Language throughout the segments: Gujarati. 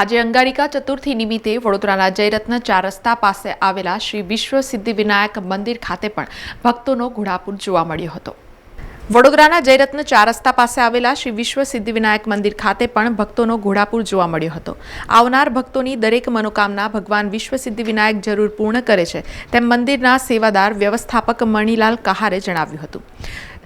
આજે અંગારિકા ચતુર્થી નિમિત્તે વડોદરાના જયરત્ન ચાર રસ્તા પાસે આવેલા શ્રી વિશ્વ સિદ્ધિવિનાયક મંદિર ખાતે પણ ભક્તોનો ઘોડાપૂર જોવા મળ્યો હતો. વડોદરાના જયરત્ન ચાર રસ્તા પાસે આવેલા શ્રી વિશ્વ સિદ્ધિવિનાયક મંદિર ખાતે પણ ભક્તોનો ઘોડાપૂર જોવા મળ્યો હતો. આવનાર ભક્તોની દરેક મનોકામના ભગવાન વિશ્વ સિદ્ધિવિનાયક જરૂર પૂર્ણ કરે છે, તેમ મંદિરના સેવાદાર વ્યવસ્થાપક મણિલાલ કહારે જણાવ્યું હતું.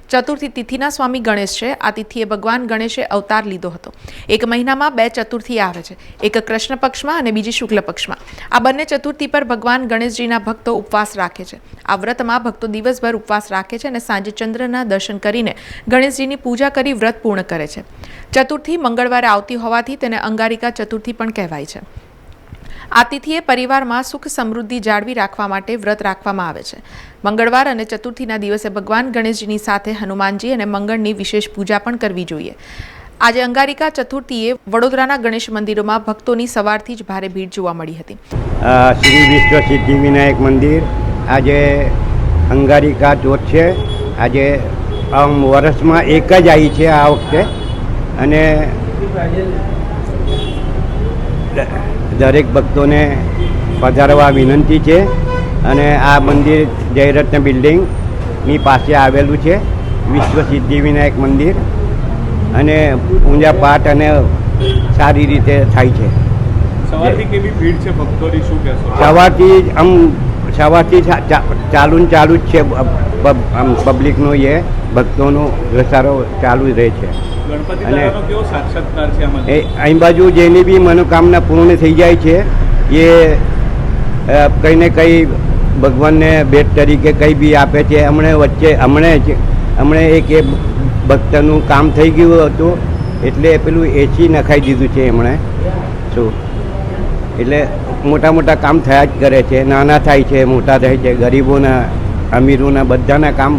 ચતુર્થી તિથિના સ્વામી ગણેશ છે. આ તિથિએ ભગવાન ગણેશે અવતાર લીધો હતો. એક મહિનામાં બે ચતુર્થી આવે છે. એક કૃષ્ણ પક્ષમાં અને બીજી શુક્લ પક્ષમાં. આ બંને ચતુર્થી પર ભગવાન ગણેશજીના ભક્તો ઉપવાસ રાખે છે. આ વ્રતમાં ભક્તો દિવસભર ઉપવાસ રાખે છે અને સાંજે ચંદ્રના દર્શન કરીને ગણેશજીની પૂજા કરી વ્રત પૂર્ણ કરે છે. ચતુર્થી મંગળવારે આવતી હોવાથી તેને અંગારિકા ચતુર્થી પણ કહેવાય છે. આ પરિવારમાં સુખ સમૃદ્ધિ જાળવી રાખવા માટે વ્રત રાખવામાં આવે છે. મંગળવાર અને ચતુર્થીના દિવસે ભગવાન ગણેશજીની સાથે હનુમાનજી અને મંગળની વિશેષ પૂજા પણ કરવી જોઈએ. આજે અંગારિકા ચતુર્થીએ વડોદરાના ગણેશ મંદિરોમાં ભક્તોની સવારથી જ ભારે ભીડ જોવા મળી હતી. શ્રી વિશ્વ સિદ્ધિ વિનાયક મંદિર આજે અંગારિકા ચોથ છે. આજે આમ વર્ષમાં એક જ આવી છે આ વખતે. અને દરેક ભક્તોને પધારવા વિનંતી છે અને આ મંદિર જયરત્ન બિલ્ડિંગની પાસે આવેલું છે. વિશ્વ સિદ્ધિ વિનાયક મંદિર અને પૂજા પાઠ અને સારી રીતે થાય છે. સવારથી કેવી ભીડ છે ભક્તોની શું કહેશો? સવારથી આમ સવારથી ચાલુ ચાલુ જ છે પબ્લિકનો એ. ભક્તોનો ઘસારો ચાલુ જ રહે છે. અને- એ અહીં બાજુ જેની બી મનોકામના પૂર્ણ થઈ જાય છે એ કંઈ ને કંઈ ભગવાનને ભેટ તરીકે કંઈ બી આપે છે. હમણે વચ્ચે હમણે જ હમણે એક એ ભક્તનું કામ થઈ ગયું હતું એટલે પેલું એસી નખાઈ દીધું છે એમણે શું? એટલે મોટા મોટા કામ થયા જ કરે છે. નાના થાય છે મોટા થાય છે. ગરીબોના અમીરોના બધાના કામ